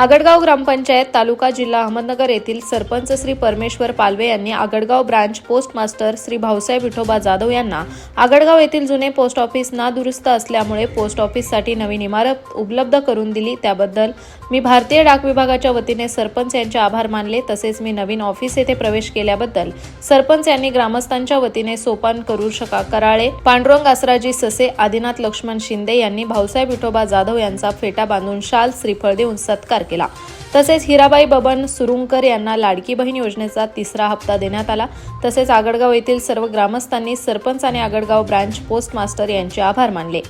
आगडगाव ग्रामपंचायत तालुका जिल्हा अहमदनगर येथील सरपंच श्री परमेश्वर पालवे यांनी Agadgaon branch post master Shri Bhausaheb Vithoba Jadhav यांना आगडगाव येथील जुने पोस्ट ऑफिस नादुरुस्त असल्यामुळे पोस्ट ऑफिससाठी नवीन इमारत उपलब्ध करून दिली. त्याबद्दल मी भारतीय डाक विभागाच्या वतीने सरपंच यांचे आभार मानले. तसेच मी नवीन ऑफिस येथे प्रवेश केल्याबद्दल सरपंच यांनी ग्रामस्थांच्या वतीने सोपान करू शका कराळे पांडुरंग आसराजी ससे आदिनाथ लक्ष्मण शिंदे यांनी भाऊसाहेब विठोबा जाधव यांचा फेटा बांधून शाल श्रीफळ देऊन सत्कार केला. तसेच हिराबाई बबन सुरुंकर यांना लाडकी बहीण योजनेचा तिसरा हप्ता देण्यात आला. तसेच आगडगाव येथील सर्व ग्रामस्थांनी सरपंच आणि आगडगाव ब्रांच पोस्ट मास्टर यांचे आभार मानले.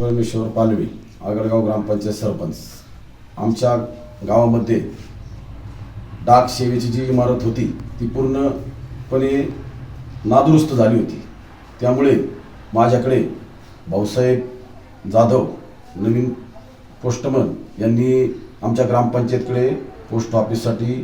परमेश्वर पालवी आगडगाव ग्रामपंचायत सरपंच. आमच्या गावामध्ये डाक सेवेची जी इमारत होती ती पूर्णपणे नादुरुस्त झाली होती. त्यामुळे माझ्याकडे भाऊसाहेब जाधव नवीन पोस्टमन यांनी आमच्या ग्रामपंचायतकडे पोस्ट ऑफिससाठी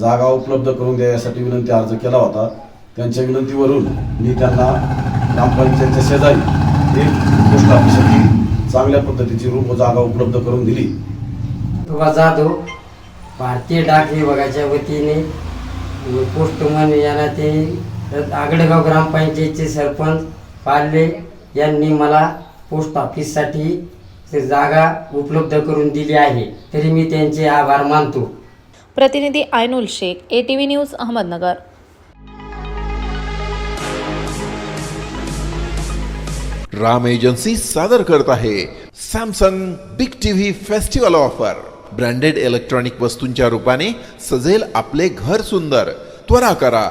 जागा उपलब्ध करून द्यायसाठी विनंती अर्ज केला होता. त्यांच्या विनंतीवरून मी त्यांना ग्रामपंचायतच्या शेजारी एक पोस्ट ऑफिससाठी चांगल्या पद्धतीची रूप जागा उपलब्ध करून दिली. जाधव भारतीय डाक विभागाच्या वतीने पोस्टमन यांना ते आगडेगाव ग्रामपंचायतचे सरपंच पाडले यांनी मला पोस्ट ऑफिससाठी जागा उपलब्ध करून दिली आहे. तरी मी त्यांचे आभार मानतो. प्रतिनिधी Ainul Shaikh ATV news Ahmednagar. Ram agency सादर करत आहे. Samsung big TV festival offer. Branded electronic वस्तूंच्या रूपाने सजेल आपले घर सुंदर. त्वरा करा.